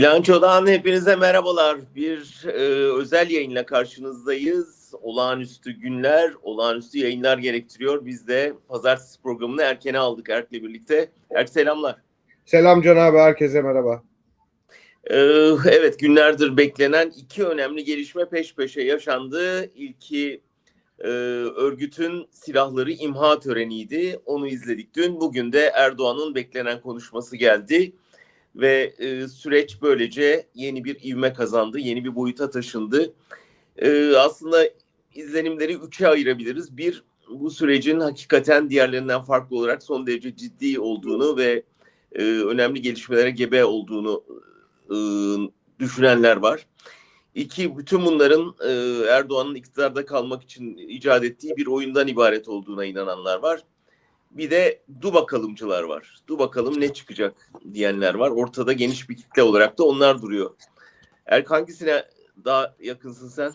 Bilançodan hepinize merhabalar. Bir e, özel yayınla karşınızdayız. Olağanüstü günler, olağanüstü yayınlar gerektiriyor. Biz de pazartesi programını erkene aldık Erk'le birlikte. Erk selamlar. Selam Can abi, herkese merhaba. E, evet günlerdir beklenen iki önemli gelişme peş peşe yaşandı. İlki e, örgütün silahları imha töreniydi. Onu izledik dün. Bugün de Erdoğan'ın beklenen konuşması geldi ve e, süreç böylece yeni bir ivme kazandı, yeni bir boyuta taşındı. E, aslında izlenimleri üçe ayırabiliriz. Bir, bu sürecin hakikaten diğerlerinden farklı olarak son derece ciddi olduğunu ve e, önemli gelişmelere gebe olduğunu e, düşünenler var. İki, bütün bunların e, Erdoğan'ın iktidarda kalmak için icat ettiği bir oyundan ibaret olduğuna inananlar var. Bir de du bakalımcılar var. Du bakalım ne çıkacak diyenler var. Ortada geniş bir kitle olarak da onlar duruyor. Erk hangisine daha yakınsın sen?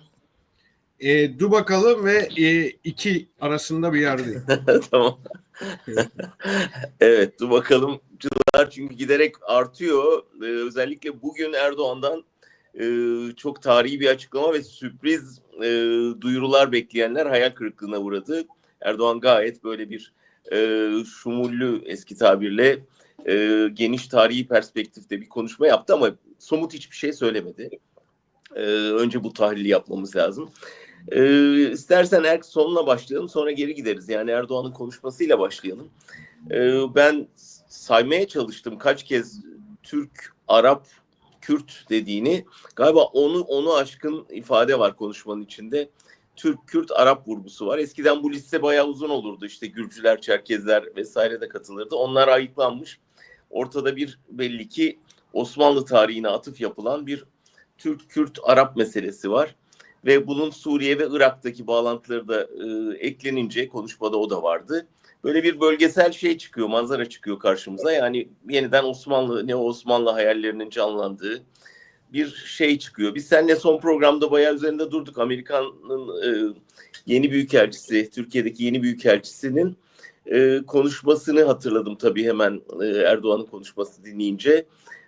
E, dur bakalım ve e, iki arasında bir yerdeyim. tamam. evet du bakalımcılar çünkü giderek artıyor. Ee, özellikle bugün Erdoğan'dan e, çok tarihi bir açıklama ve sürpriz e, duyurular bekleyenler hayal kırıklığına uğradı. Erdoğan gayet böyle bir e, şumullü eski tabirle e, geniş tarihi perspektifte bir konuşma yaptı ama somut hiçbir şey söylemedi. E, önce bu tahlili yapmamız lazım. E, istersen Erk sonuna başlayalım sonra geri gideriz. Yani Erdoğan'ın konuşmasıyla başlayalım. E, ben saymaya çalıştım kaç kez Türk, Arap, Kürt dediğini. Galiba onu onu aşkın ifade var konuşmanın içinde. Türk, Kürt, Arap vurgusu var. Eskiden bu liste bayağı uzun olurdu. İşte Gürcüler, Çerkezler vesaire de katılırdı. Onlar ayıklanmış. Ortada bir belli ki Osmanlı tarihine atıf yapılan bir Türk, Kürt, Arap meselesi var. Ve bunun Suriye ve Irak'taki bağlantıları da e, eklenince konuşmada o da vardı. Böyle bir bölgesel şey çıkıyor, manzara çıkıyor karşımıza. Yani yeniden Osmanlı, ne Osmanlı hayallerinin canlandığı, bir şey çıkıyor. Biz seninle son programda bayağı üzerinde durduk. Amerika'nın e, yeni büyükelçisi, Türkiye'deki yeni büyükelçisinin e, konuşmasını hatırladım tabii hemen e, Erdoğan'ın konuşması dinleyince.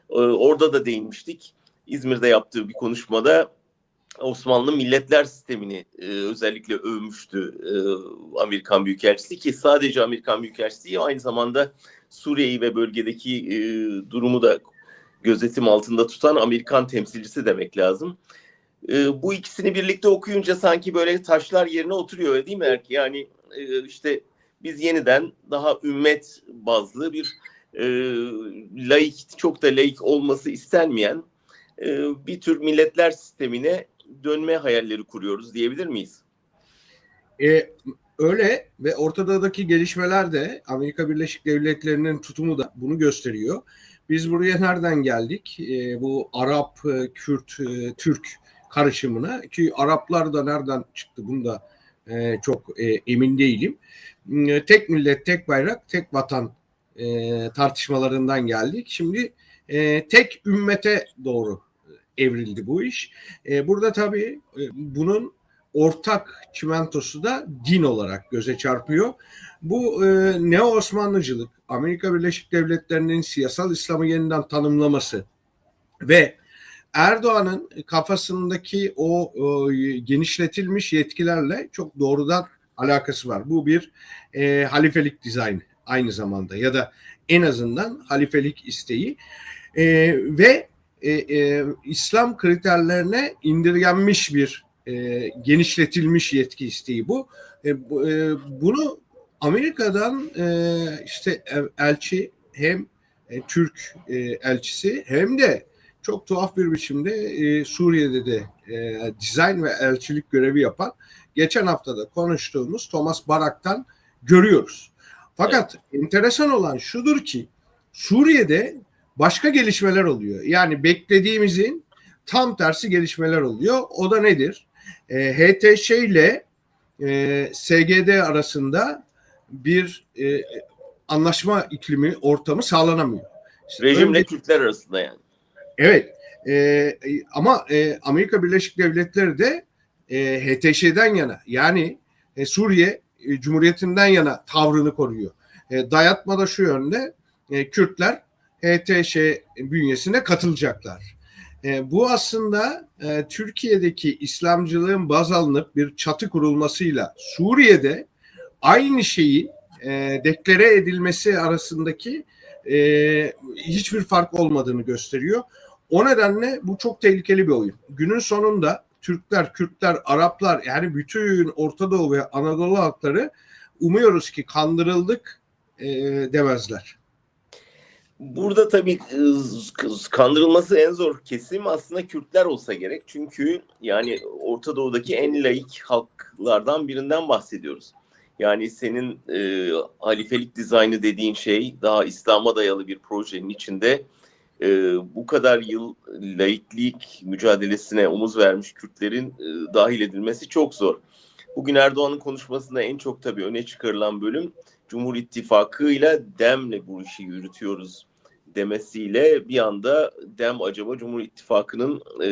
E, orada da değinmiştik. İzmir'de yaptığı bir konuşmada Osmanlı milletler sistemini e, özellikle övmüştü e, Amerikan Büyükelçisi ki sadece Amerikan Büyükelçisi aynı zamanda Suriye'yi ve bölgedeki e, durumu da gözetim altında tutan Amerikan temsilcisi demek lazım. E, bu ikisini birlikte okuyunca sanki böyle taşlar yerine oturuyor değil mi Erk? Yani e, işte biz yeniden daha ümmet bazlı bir e, laik, çok da laik olması istenmeyen e, bir tür milletler sistemine dönme hayalleri kuruyoruz diyebilir miyiz? E, öyle ve ortadaki gelişmeler de Amerika Birleşik Devletleri'nin tutumu da bunu gösteriyor. Biz buraya nereden geldik? E, bu Arap, e, Kürt, e, Türk karışımına ki Araplar da nereden çıktı bunu da e, çok e, emin değilim. E, tek millet, tek bayrak, tek vatan e, tartışmalarından geldik. Şimdi e, tek ümmete doğru evrildi bu iş. E, burada tabii e, bunun ortak çimentosu da din olarak göze çarpıyor. Bu e, Neo Osmanlıcılık, Amerika Birleşik Devletleri'nin siyasal İslam'ı yeniden tanımlaması ve Erdoğan'ın kafasındaki o e, genişletilmiş yetkilerle çok doğrudan alakası var. Bu bir e, halifelik dizaynı aynı zamanda ya da en azından halifelik isteği e, ve e, e, İslam kriterlerine indirgenmiş bir e, genişletilmiş yetki isteği bu. E, bu e, bunu Amerika'dan e, işte elçi hem e, Türk e, elçisi hem de çok tuhaf bir biçimde e, Suriye'de de e, dizayn ve elçilik görevi yapan geçen hafta da konuştuğumuz Thomas Barak'tan görüyoruz. Fakat evet. enteresan olan şudur ki Suriye'de başka gelişmeler oluyor. Yani beklediğimizin tam tersi gelişmeler oluyor. O da nedir? E, HTŞ ile e, SGD arasında bir e, anlaşma iklimi, ortamı sağlanamıyor. İşte Rejimle önce, Kürtler arasında yani. Evet. E, ama e, Amerika Birleşik Devletleri de e, HTŞ'den yana yani e, Suriye e, Cumhuriyeti'nden yana tavrını koruyor. E, dayatma da şu yönde e, Kürtler HTŞ bünyesine katılacaklar. E, bu aslında e, Türkiye'deki İslamcılığın baz alınıp bir çatı kurulmasıyla Suriye'de aynı şeyin e, deklare edilmesi arasındaki e, hiçbir fark olmadığını gösteriyor. O nedenle bu çok tehlikeli bir oyun. Günün sonunda Türkler, Kürtler, Araplar yani bütün Orta Doğu ve Anadolu halkları umuyoruz ki kandırıldık e, demezler. Burada tabii e, kandırılması en zor kesim aslında Kürtler olsa gerek. Çünkü yani Orta Doğu'daki en laik halklardan birinden bahsediyoruz. Yani senin e, halifelik dizaynı dediğin şey daha İslam'a dayalı bir projenin içinde e, bu kadar yıl laiklik mücadelesine omuz vermiş Kürtlerin e, dahil edilmesi çok zor. Bugün Erdoğan'ın konuşmasında en çok tabii öne çıkarılan bölüm Cumhur İttifakı ile DEM'le bu işi yürütüyoruz demesiyle bir anda DEM acaba Cumhur İttifakı'nın e,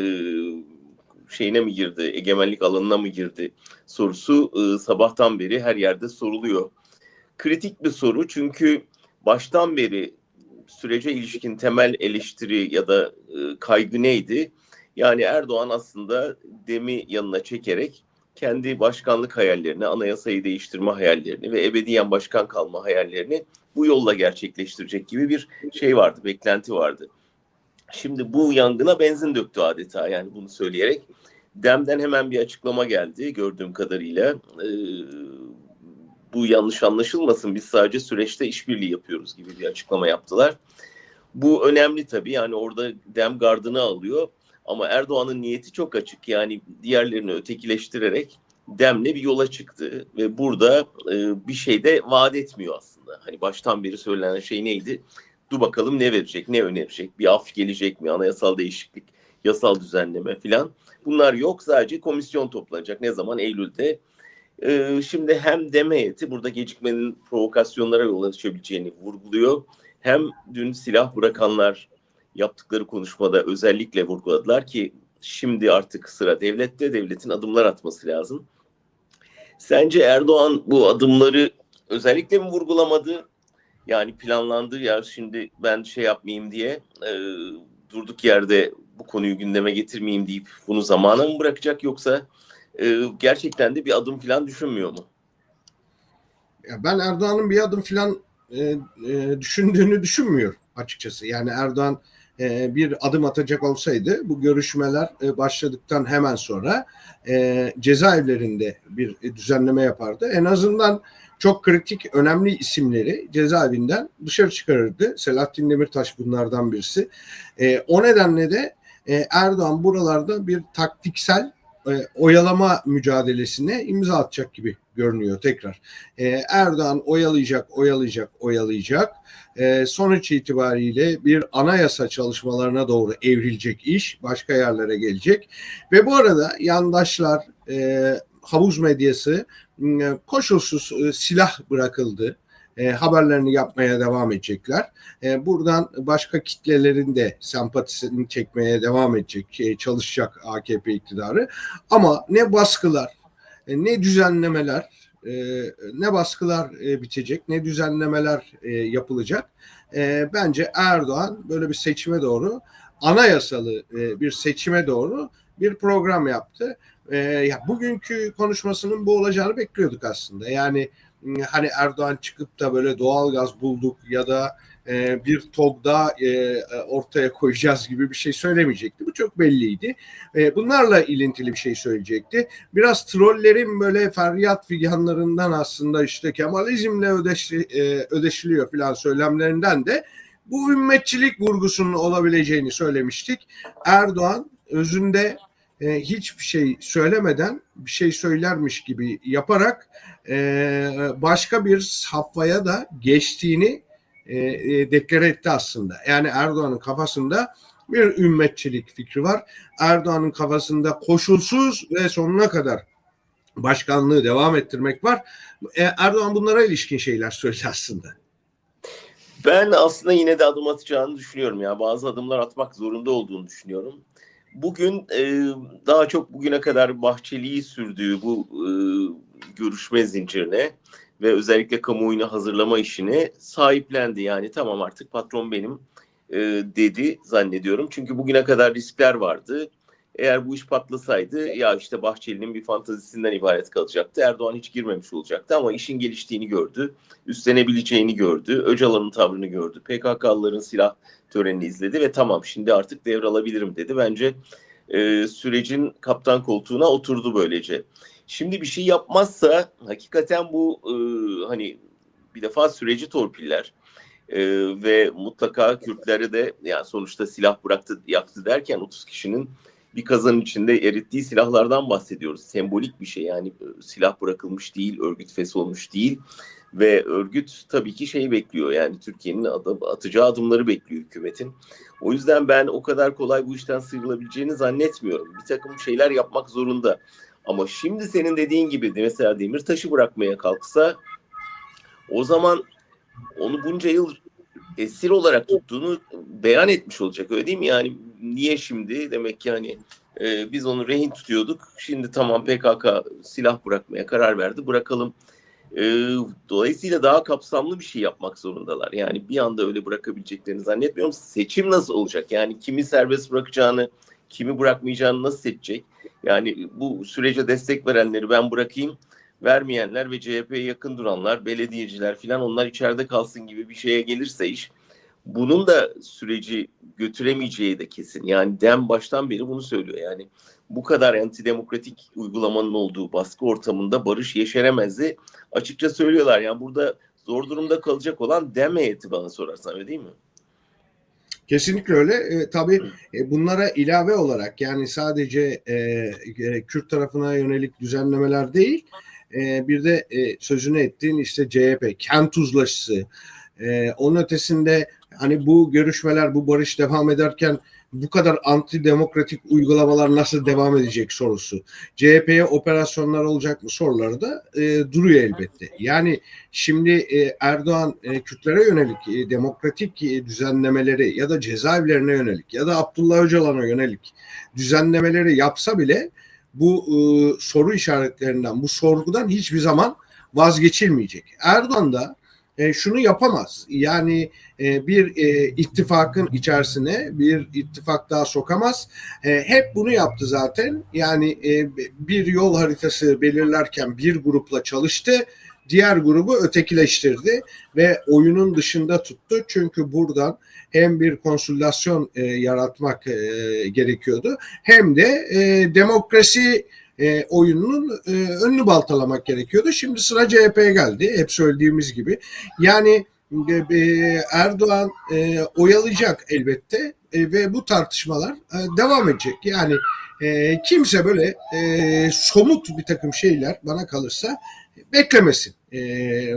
şeyine mi girdi, egemenlik alanına mı girdi sorusu e, sabahtan beri her yerde soruluyor. Kritik bir soru çünkü baştan beri sürece ilişkin temel eleştiri ya da e, kaygı neydi? Yani Erdoğan aslında Dem'i yanına çekerek kendi başkanlık hayallerini, anayasayı değiştirme hayallerini ve ebediyen başkan kalma hayallerini bu yolla gerçekleştirecek gibi bir şey vardı, beklenti vardı. Şimdi bu yangına benzin döktü adeta yani bunu söyleyerek. Dem'den hemen bir açıklama geldi gördüğüm kadarıyla. Ee, bu yanlış anlaşılmasın biz sadece süreçte işbirliği yapıyoruz gibi bir açıklama yaptılar. Bu önemli tabii yani orada Dem gardını alıyor ama Erdoğan'ın niyeti çok açık yani diğerlerini ötekileştirerek Dem'le bir yola çıktı ve burada e, bir şey de vaat etmiyor aslında. Hani baştan beri söylenen şey neydi? Dur bakalım ne verecek, ne önerecek, bir af gelecek mi, anayasal değişiklik, yasal düzenleme filan. Bunlar yok sadece komisyon toplanacak. Ne zaman? Eylül'de. Ee, şimdi hem Dem burada gecikmenin provokasyonlara yol açabileceğini vurguluyor. Hem dün silah bırakanlar yaptıkları konuşmada özellikle vurguladılar ki şimdi artık sıra devlette, devletin adımlar atması lazım. Sence Erdoğan bu adımları özellikle mi vurgulamadı? Yani planlandığı yer şimdi ben şey yapmayayım diye e, durduk yerde bu konuyu gündeme getirmeyeyim deyip bunu zamana mı bırakacak yoksa e, gerçekten de bir adım falan düşünmüyor mu? Ya ben Erdoğan'ın bir adım falan e, e, düşündüğünü düşünmüyorum açıkçası. Yani Erdoğan e, bir adım atacak olsaydı bu görüşmeler e, başladıktan hemen sonra e, cezaevlerinde bir düzenleme yapardı. En azından çok kritik, önemli isimleri cezaevinden dışarı çıkarırdı. Selahattin Demirtaş bunlardan birisi. O nedenle de Erdoğan buralarda bir taktiksel oyalama mücadelesine imza atacak gibi görünüyor tekrar. E, Erdoğan oyalayacak, oyalayacak, oyalayacak. E, sonuç itibariyle bir anayasa çalışmalarına doğru evrilecek iş, başka yerlere gelecek. Ve bu arada yandaşlar, e, havuz medyası e, koşulsuz e, silah bırakıldı. E, haberlerini yapmaya devam edecekler. E, buradan başka kitlelerin de sempatisini çekmeye devam edecek, e, çalışacak AKP iktidarı. Ama ne baskılar, e, ne düzenlemeler, e, ne baskılar e, bitecek, ne düzenlemeler yapılacak. Bence Erdoğan böyle bir seçime doğru, anayasalı e, bir seçime doğru bir program yaptı. Ya bugünkü konuşmasının bu olacağını bekliyorduk aslında. Yani hani Erdoğan çıkıp da böyle doğal gaz bulduk ya da e, bir TOG daha e, ortaya koyacağız gibi bir şey söylemeyecekti. Bu çok belliydi. E, bunlarla ilintili bir şey söyleyecekti. Biraz trollerin böyle feryat figanlarından aslında işte Kemalizmle ödeşli, e, ödeşiliyor filan söylemlerinden de bu ümmetçilik vurgusunun olabileceğini söylemiştik. Erdoğan özünde e, hiçbir şey söylemeden bir şey söylermiş gibi yaparak e, başka bir safhaya da geçtiğini e, e, deklare etti aslında. Yani Erdoğan'ın kafasında bir ümmetçilik fikri var. Erdoğan'ın kafasında koşulsuz ve sonuna kadar başkanlığı devam ettirmek var. E, Erdoğan bunlara ilişkin şeyler söyledi aslında. Ben aslında yine de adım atacağını düşünüyorum ya. Bazı adımlar atmak zorunda olduğunu düşünüyorum. Bugün e, daha çok bugüne kadar Bahçeli'yi sürdüğü bu e, görüşme zincirine ve özellikle kamuoyunu hazırlama işini sahiplendi. Yani tamam artık patron benim. e, dedi zannediyorum. Çünkü bugüne kadar riskler vardı. Eğer bu iş patlasaydı ya işte Bahçeli'nin bir fantazisinden ibaret kalacaktı. Erdoğan hiç girmemiş olacaktı ama işin geliştiğini gördü. Üstlenebileceğini gördü. Öcalan'ın tavrını gördü. PKK'lıların silah törenini izledi ve tamam şimdi artık devralabilirim dedi. Bence e, sürecin kaptan koltuğuna oturdu böylece. Şimdi bir şey yapmazsa hakikaten bu e, hani bir defa süreci torpiller e, ve mutlaka Kürtleri de yani sonuçta silah bıraktı yaktı derken 30 kişinin bir kazanın içinde erittiği silahlardan bahsediyoruz. Sembolik bir şey yani e, silah bırakılmış değil, örgüt fesholmuş değil ve örgüt tabii ki şeyi bekliyor yani Türkiye'nin adım, atacağı adımları bekliyor hükümetin. O yüzden ben o kadar kolay bu işten sıyrılabileceğini zannetmiyorum. Bir takım şeyler yapmak zorunda. Ama şimdi senin dediğin gibi mesela Demirtaş'ı bırakmaya kalksa o zaman onu bunca yıl esir olarak tuttuğunu beyan etmiş olacak öyle değil mi? Yani niye şimdi demek ki hani e, biz onu rehin tutuyorduk. Şimdi tamam PKK silah bırakmaya karar verdi bırakalım. E, dolayısıyla daha kapsamlı bir şey yapmak zorundalar. Yani bir anda öyle bırakabileceklerini zannetmiyorum. Seçim nasıl olacak? Yani kimi serbest bırakacağını, kimi bırakmayacağını nasıl seçecek? Yani bu sürece destek verenleri ben bırakayım vermeyenler ve CHP'ye yakın duranlar, belediyeciler filan onlar içeride kalsın gibi bir şeye gelirse iş bunun da süreci götüremeyeceği de kesin. Yani DEM baştan beri bunu söylüyor. Yani bu kadar antidemokratik uygulamanın olduğu baskı ortamında barış yeşeremezdi. Açıkça söylüyorlar. Yani burada zor durumda kalacak olan DEM heyeti bana sorarsan öyle değil mi? Kesinlikle öyle. E, tabii e, bunlara ilave olarak yani sadece e, e, Kürt tarafına yönelik düzenlemeler değil, e, bir de e, sözünü ettiğin işte CHP, kent uzlaşısı, e, onun ötesinde hani bu görüşmeler, bu barış devam ederken bu kadar antidemokratik uygulamalar nasıl devam edecek sorusu. CHP'ye operasyonlar olacak mı soruları da e, duruyor elbette. Yani şimdi e, Erdoğan e, Kürtlere yönelik e, demokratik e, düzenlemeleri ya da cezaevlerine yönelik ya da Abdullah Öcalan'a yönelik düzenlemeleri yapsa bile bu e, soru işaretlerinden, bu sorgudan hiçbir zaman vazgeçilmeyecek. Erdoğan da e, şunu yapamaz. Yani e, bir e, ittifakın içerisine bir ittifak daha sokamaz. E, hep bunu yaptı zaten. Yani e, bir yol haritası belirlerken bir grupla çalıştı. Diğer grubu ötekileştirdi ve oyunun dışında tuttu. Çünkü buradan hem bir konsülasyon e, yaratmak e, gerekiyordu hem de e, demokrasi e, oyununun e, önünü baltalamak gerekiyordu. Şimdi sıra CHP'ye geldi. Hep söylediğimiz gibi. Yani e, Erdoğan e, oyalayacak elbette e, ve bu tartışmalar e, devam edecek. Yani e, kimse böyle e, somut bir takım şeyler bana kalırsa beklemesin e,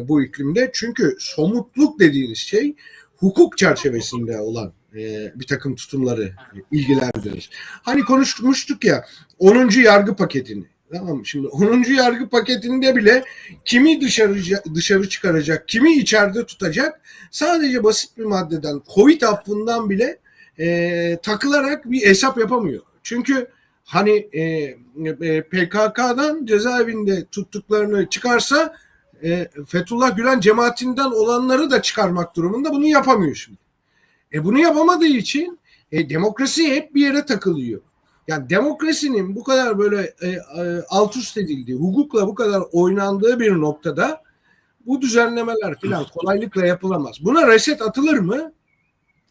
bu iklimde. Çünkü somutluk dediğiniz şey hukuk çerçevesinde olan e, bir takım tutumları ilgilendirir. Hani konuşmuştuk ya 10. yargı paketini. Tamam Şimdi 10. yargı paketinde bile kimi dışarı dışarı çıkaracak, kimi içeride tutacak sadece basit bir maddeden, Covid affından bile e, takılarak bir hesap yapamıyor. Çünkü hani e, e, PKK'dan cezaevinde tuttuklarını çıkarsa e, Fethullah Gülen cemaatinden olanları da çıkarmak durumunda bunu yapamıyor şimdi. E bunu yapamadığı için e, demokrasi hep bir yere takılıyor. Yani demokrasinin bu kadar böyle e, e, alt üst edildiği, hukukla bu kadar oynandığı bir noktada bu düzenlemeler falan kolaylıkla yapılamaz. Buna reset atılır mı?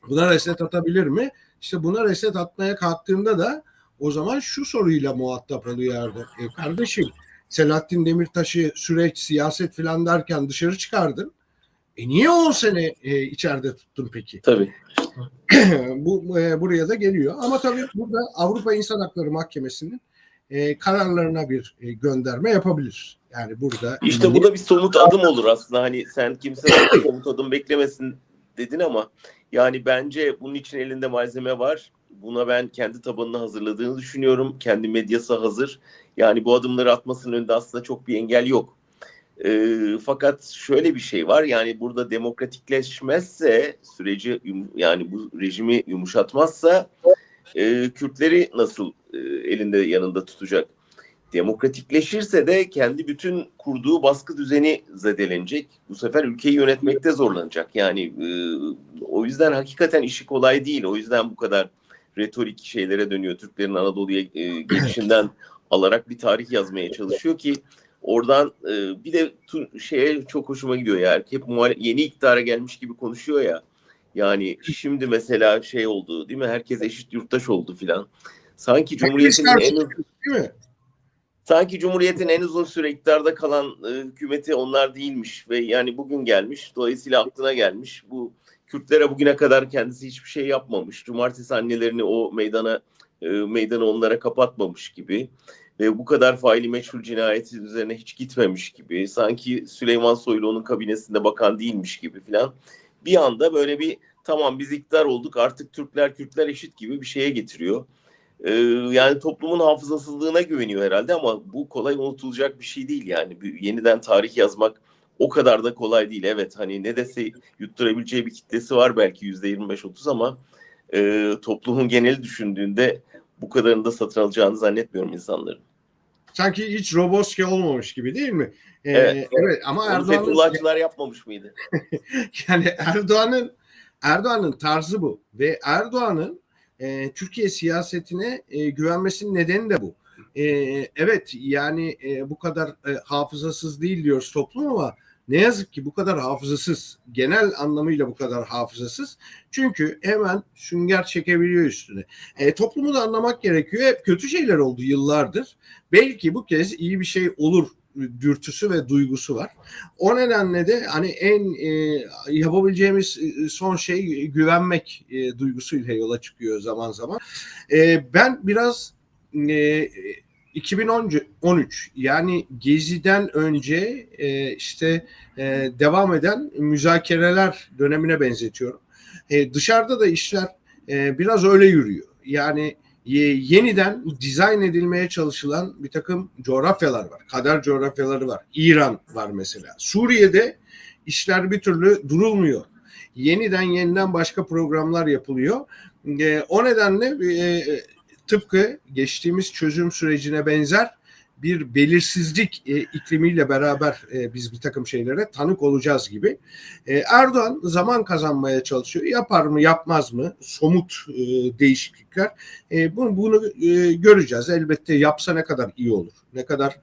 Buna reset atabilir mi? İşte buna reset atmaya kalktığında da o zaman şu soruyla muhatap oluyor Erdoğan. E kardeşim Selahattin Demirtaş'ı süreç, siyaset falan derken dışarı çıkardın. E niye 10 sene e, içeride tuttun peki? Tabii. Bu e, buraya da geliyor. Ama tabii burada Avrupa İnsan Hakları Mahkemesi'nin e, kararlarına bir e, gönderme yapabilir. Yani burada İşte bu da bir somut adım olur aslında. Hani sen kimse somut adım beklemesin dedin ama yani bence bunun için elinde malzeme var. Buna ben kendi tabanını hazırladığını düşünüyorum. Kendi medyası hazır. Yani bu adımları atmasının önünde aslında çok bir engel yok. E, fakat şöyle bir şey var yani burada demokratikleşmezse süreci yani bu rejimi yumuşatmazsa e, Kürtleri nasıl e, elinde yanında tutacak? Demokratikleşirse de kendi bütün kurduğu baskı düzeni zedelenecek. Bu sefer ülkeyi yönetmekte zorlanacak. Yani e, o yüzden hakikaten işi kolay değil. O yüzden bu kadar retorik şeylere dönüyor. Türklerin Anadolu'ya e, gelişinden alarak bir tarih yazmaya çalışıyor ki oradan e, bir de tu, şeye çok hoşuma gidiyor ya. Hep yeni iktidara gelmiş gibi konuşuyor ya. Yani şimdi mesela şey oldu değil mi? Herkes eşit yurttaş oldu filan. Sanki Cumhuriyet'in en Değil mi? sanki Cumhuriyet'in en uzun süre iktidarda kalan e, hükümeti onlar değilmiş ve yani bugün gelmiş. Dolayısıyla aklına gelmiş. Bu Kürtlere bugüne kadar kendisi hiçbir şey yapmamış. Cumartesi annelerini o meydana e, meydanı onlara kapatmamış gibi ve bu kadar faili meçhul cinayeti üzerine hiç gitmemiş gibi. Sanki Süleyman Soylu onun kabinesinde bakan değilmiş gibi filan. Bir anda böyle bir tamam biz iktidar olduk artık Türkler Kürtler eşit gibi bir şeye getiriyor. Ee, yani toplumun hafızasızlığına güveniyor herhalde ama bu kolay unutulacak bir şey değil yani. Bir, yeniden tarih yazmak o kadar da kolay değil. Evet hani ne dese yutturabileceği bir kitlesi var belki yüzde 25-30 ama e, toplumun geneli düşündüğünde bu kadarını da satın alacağını zannetmiyorum insanların. Sanki hiç Roboski olmamış gibi değil mi? Ee, Evet. evet ama Erdoğan'ın yapmamış mıydı? yani Erdoğan'ın Erdoğan'ın tarzı bu ve Erdoğan'ın e, Türkiye siyasetine e, güvenmesinin nedeni de bu. E, evet yani e, bu kadar e, hafızasız değil diyoruz toplum ama ne yazık ki bu kadar hafızasız. Genel anlamıyla bu kadar hafızasız. Çünkü hemen sünger çekebiliyor üstüne. E, toplumu da anlamak gerekiyor. Hep kötü şeyler oldu yıllardır. Belki bu kez iyi bir şey olur dürtüsü ve duygusu var. O nedenle de hani en e, yapabileceğimiz e, son şey güvenmek e, duygusuyla yola çıkıyor zaman zaman. E, ben biraz e, 2013 yani Gezi'den önce e, işte e, devam eden müzakereler dönemine benzetiyorum. E, dışarıda da işler e, biraz öyle yürüyor. Yani ye- yeniden dizayn edilmeye çalışılan bir takım coğrafyalar var. Kader coğrafyaları var. İran var mesela. Suriye'de işler bir türlü durulmuyor. Yeniden yeniden başka programlar yapılıyor. E, o nedenle e, tıpkı geçtiğimiz çözüm sürecine benzer bir belirsizlik e, iklimiyle beraber e, biz bir takım şeylere tanık olacağız gibi. E, Erdoğan zaman kazanmaya çalışıyor. Yapar mı yapmaz mı? Somut e, değişiklikler. E, bunu bunu e, göreceğiz. Elbette yapsa ne kadar iyi olur. Ne kadar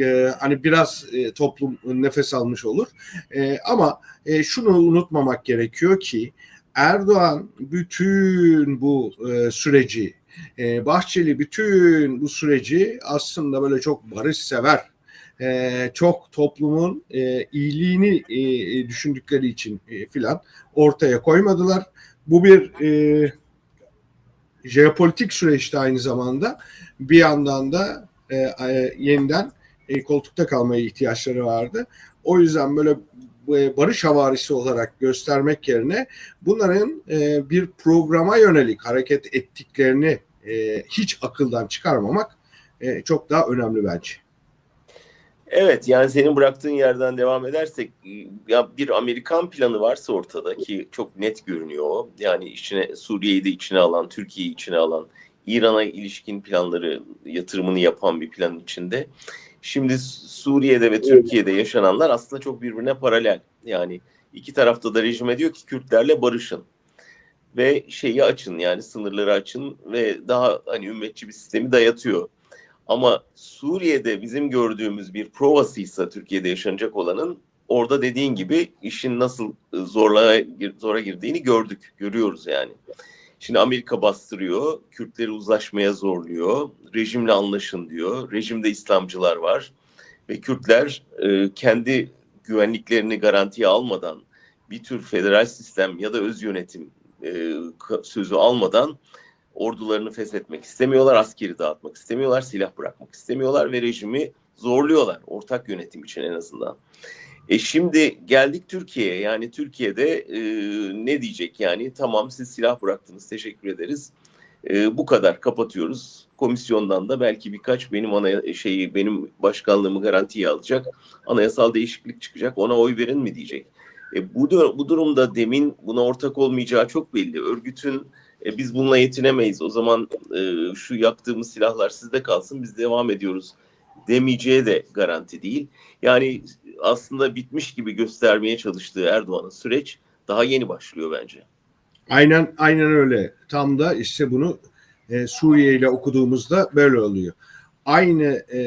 e, hani biraz e, toplum nefes almış olur. E, ama e, şunu unutmamak gerekiyor ki Erdoğan bütün bu e, süreci e, Bahçeli bütün bu süreci aslında böyle çok barışsever, e, çok toplumun e, iyiliğini e, düşündükleri için e, filan ortaya koymadılar. Bu bir e, jeopolitik süreçte aynı zamanda bir yandan da e, e, yeniden e, koltukta kalmaya ihtiyaçları vardı. O yüzden böyle e, barış havarisi olarak göstermek yerine bunların e, bir programa yönelik hareket ettiklerini e, hiç akıldan çıkarmamak e, çok daha önemli bence. Evet yani senin bıraktığın yerden devam edersek ya bir Amerikan planı varsa ortada ki çok net görünüyor o. Yani içine Suriye'yi de içine alan, Türkiye'yi içine alan, İran'a ilişkin planları yatırımını yapan bir plan içinde. Şimdi Suriye'de ve Türkiye'de yaşananlar aslında çok birbirine paralel. Yani iki tarafta da rejime diyor ki Kürtlerle barışın ve şeyi açın yani sınırları açın ve daha hani ümmetçi bir sistemi dayatıyor. Ama Suriye'de bizim gördüğümüz bir provasıysa Türkiye'de yaşanacak olanın orada dediğin gibi işin nasıl zorla zora girdiğini gördük, görüyoruz yani. Şimdi Amerika bastırıyor, Kürtleri uzlaşmaya zorluyor, rejimle anlaşın diyor. Rejimde İslamcılar var ve Kürtler e, kendi güvenliklerini garantiye almadan bir tür federal sistem ya da öz yönetim e, sözü almadan ordularını feshetmek istemiyorlar, askeri dağıtmak istemiyorlar, silah bırakmak istemiyorlar ve rejimi zorluyorlar ortak yönetim için en azından. E şimdi geldik Türkiye'ye yani Türkiye'de e, ne diyecek yani tamam siz silah bıraktınız teşekkür ederiz e, bu kadar kapatıyoruz komisyondan da belki birkaç benim ana şeyi benim başkanlığımı garantiye alacak anayasal değişiklik çıkacak ona oy verin mi diyecek. E, bu, bu durumda demin buna ortak olmayacağı çok belli örgütün e, biz bununla yetinemeyiz. O zaman e, şu yaktığımız silahlar sizde kalsın biz devam ediyoruz demeyeceği de garanti değil. Yani aslında bitmiş gibi göstermeye çalıştığı Erdoğan'ın süreç daha yeni başlıyor bence. Aynen aynen öyle. Tam da işte bunu e, Suriye ile okuduğumuzda böyle oluyor. Aynı e,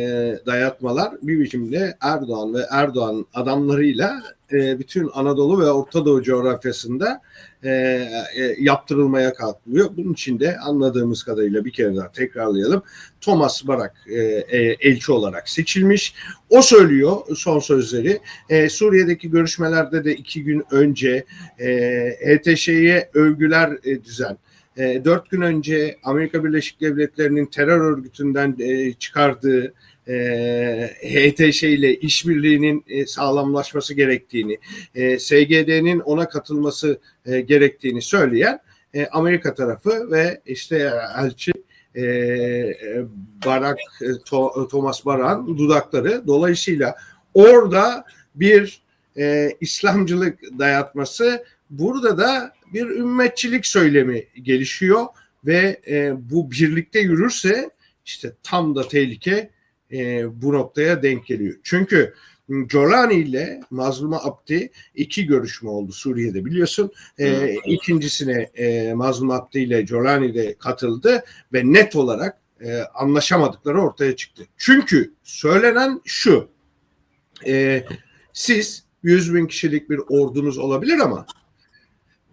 dayatmalar bir biçimde Erdoğan ve Erdoğan adamlarıyla e, bütün Anadolu ve Orta Doğu coğrafyasında e, e, yaptırılmaya kalkılıyor. Bunun için de anladığımız kadarıyla bir kere daha tekrarlayalım. Thomas Barak e, e, elçi olarak seçilmiş. O söylüyor son sözleri. E, Suriye'deki görüşmelerde de iki gün önce e, HTŞ'ye övgüler e, düzen. E, dört gün önce Amerika Birleşik Devletleri'nin terör örgütünden e, çıkardığı e, HTŞ ile işbirliğinin e, sağlamlaşması gerektiğini, e, SGD'nin ona katılması e, gerektiğini söyleyen Amerika tarafı ve işte elçi e, Barak Thomas Barak'ın dudakları. Dolayısıyla orada bir İslamcılık dayatması burada da bir ümmetçilik söylemi gelişiyor ve e, bu birlikte yürürse işte tam da tehlike e, bu noktaya denk geliyor. Çünkü Jolani ile Mazlum Abdi iki görüşme oldu Suriye'de biliyorsun. E, ikincisine e, Mazlum Abdi ile Jolani de katıldı ve net olarak e, anlaşamadıkları ortaya çıktı. Çünkü söylenen şu, e, siz 100 bin kişilik bir ordunuz olabilir ama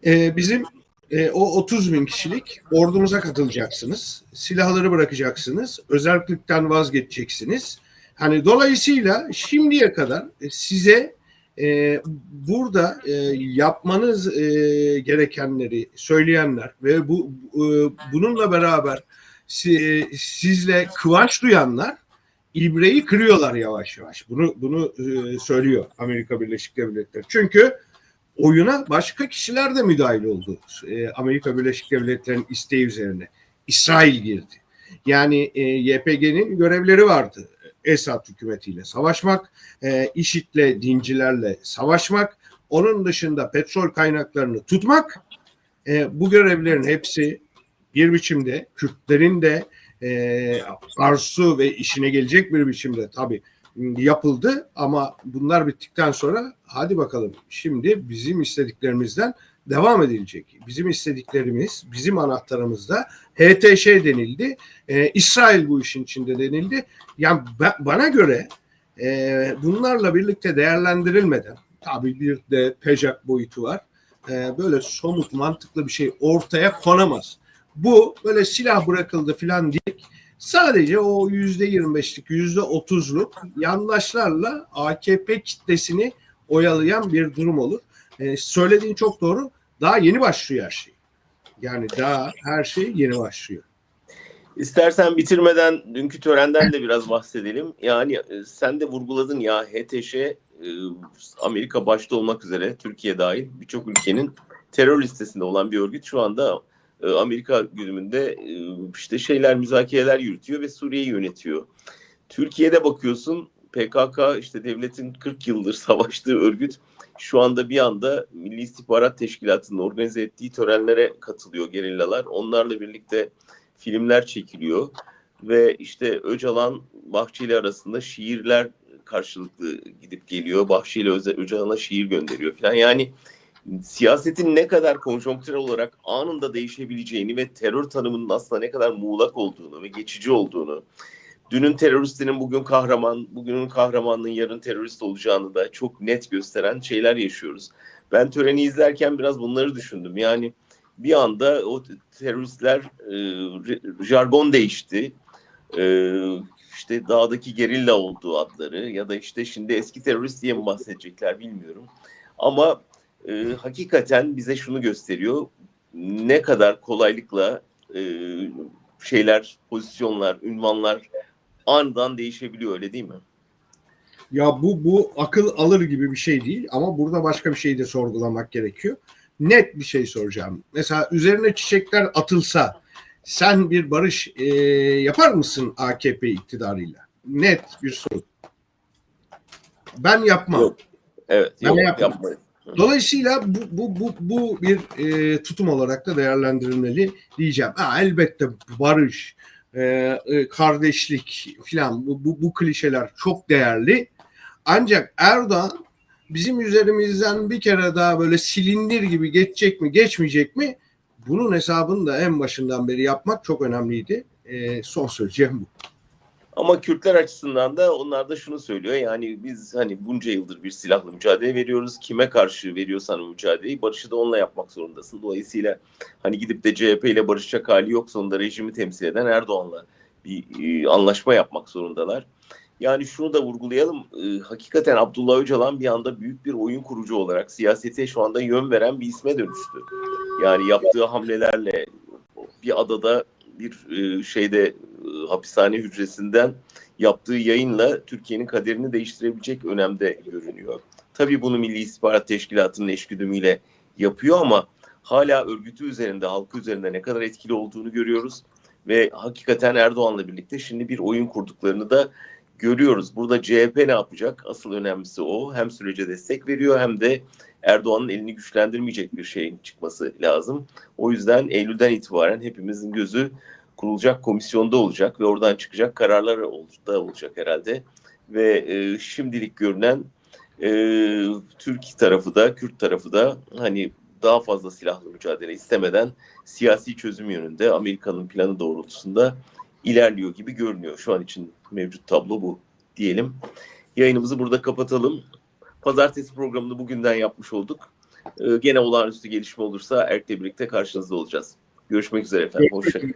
e, bizim e, o 30 bin kişilik ordumuza katılacaksınız. Silahları bırakacaksınız. Özellikten vazgeçeceksiniz. Hani dolayısıyla şimdiye kadar e, size e, burada e, yapmanız e, gerekenleri söyleyenler ve bu e, bununla beraber si, e, sizle kıvanç duyanlar ibreyi kırıyorlar yavaş yavaş. Bunu bunu e, söylüyor Amerika Birleşik Devletleri. Çünkü oyuna başka kişiler de müdahil oldu. E, Amerika Birleşik Devletleri'nin isteği üzerine. İsrail girdi. Yani e, YPG'nin görevleri vardı. Esad hükümetiyle savaşmak, e, IŞİD'le, dincilerle savaşmak, onun dışında petrol kaynaklarını tutmak. E, bu görevlerin hepsi bir biçimde Kürtlerin de e, arzu ve işine gelecek bir biçimde tabii yapıldı ama bunlar bittikten sonra hadi bakalım şimdi bizim istediklerimizden devam edilecek. Bizim istediklerimiz, bizim anahtarımızda HTŞ denildi. Ee, İsrail bu işin içinde denildi. Yani ben, bana göre e, bunlarla birlikte değerlendirilmeden tabii bir de PEJAK boyutu var. E, böyle somut mantıklı bir şey ortaya konamaz. Bu böyle silah bırakıldı filan değil. Sadece o yüzde yirmi beşlik, yüzde otuzluk yandaşlarla AKP kitlesini oyalayan bir durum olur. Ee, söylediğin çok doğru. Daha yeni başlıyor her şey. Yani daha her şey yeni başlıyor. İstersen bitirmeden dünkü törenden de biraz bahsedelim. Yani e, sen de vurguladın ya HTŞ e, Amerika başta olmak üzere Türkiye dahil birçok ülkenin terör listesinde olan bir örgüt şu anda e, Amerika güdümünde e, işte şeyler müzakereler yürütüyor ve Suriye'yi yönetiyor. Türkiye'de bakıyorsun PKK işte devletin 40 yıldır savaştığı örgüt şu anda bir anda Milli İstihbarat Teşkilatı'nın organize ettiği törenlere katılıyor gerillalar. Onlarla birlikte filmler çekiliyor ve işte Öcalan Bahçeli arasında şiirler karşılıklı gidip geliyor. Bahçeli Öcalan'a şiir gönderiyor falan. Yani siyasetin ne kadar konjonktürel olarak anında değişebileceğini ve terör tanımının aslında ne kadar muğlak olduğunu ve geçici olduğunu, dünün teröristinin bugün kahraman, bugünün kahramanının yarın terörist olacağını da çok net gösteren şeyler yaşıyoruz. Ben töreni izlerken biraz bunları düşündüm. Yani bir anda o teröristler e, jargon değişti. E, işte dağdaki gerilla olduğu adları ya da işte şimdi eski terörist diye mi bahsedecekler bilmiyorum. Ama e, hakikaten bize şunu gösteriyor. Ne kadar kolaylıkla e, şeyler, pozisyonlar, ünvanlar andan değişebiliyor öyle değil mi? Ya bu bu akıl alır gibi bir şey değil ama burada başka bir şeyi de sorgulamak gerekiyor. Net bir şey soracağım. Mesela üzerine çiçekler atılsa sen bir barış e, yapar mısın AKP iktidarıyla? Net bir soru. Ben yapmam. Yok. Evet, Ben yok, yapmam. yapmayın. Dolayısıyla bu, bu, bu, bu bir e, tutum olarak da değerlendirilmeli diyeceğim. Ha, elbette barış, e, e, kardeşlik filan bu, bu, bu klişeler çok değerli. Ancak Erdoğan bizim üzerimizden bir kere daha böyle silindir gibi geçecek mi geçmeyecek mi bunun hesabını da en başından beri yapmak çok önemliydi. E, son söyleyeceğim bu. Ama Kürtler açısından da onlar da şunu söylüyor. Yani biz hani bunca yıldır bir silahlı mücadele veriyoruz. Kime karşı veriyorsan mücadeleyi barışı da onunla yapmak zorundasın. Dolayısıyla hani gidip de CHP ile barışacak hali yok. Sonunda rejimi temsil eden Erdoğan'la bir e, anlaşma yapmak zorundalar. Yani şunu da vurgulayalım. E, hakikaten Abdullah Öcalan bir anda büyük bir oyun kurucu olarak siyasete şu anda yön veren bir isme dönüştü. Yani yaptığı hamlelerle bir adada bir e, şeyde hapishane hücresinden yaptığı yayınla Türkiye'nin kaderini değiştirebilecek önemde görünüyor. Tabii bunu Milli İstihbarat Teşkilatı'nın eşgüdümüyle yapıyor ama hala örgütü üzerinde, halkı üzerinde ne kadar etkili olduğunu görüyoruz. Ve hakikaten Erdoğan'la birlikte şimdi bir oyun kurduklarını da görüyoruz. Burada CHP ne yapacak? Asıl önemlisi o. Hem sürece destek veriyor hem de Erdoğan'ın elini güçlendirmeyecek bir şeyin çıkması lazım. O yüzden Eylül'den itibaren hepimizin gözü kurulacak komisyonda olacak ve oradan çıkacak kararlar da olacak herhalde. Ve e, şimdilik görünen e, Türk tarafı da Kürt tarafı da hani daha fazla silahlı mücadele istemeden siyasi çözüm yönünde Amerika'nın planı doğrultusunda ilerliyor gibi görünüyor. Şu an için mevcut tablo bu diyelim. Yayınımızı burada kapatalım. Pazartesi programını bugünden yapmış olduk. Ee, gene olağanüstü gelişme olursa Erk'le birlikte karşınızda olacağız. Görüşmek üzere efendim. Hoşçakalın.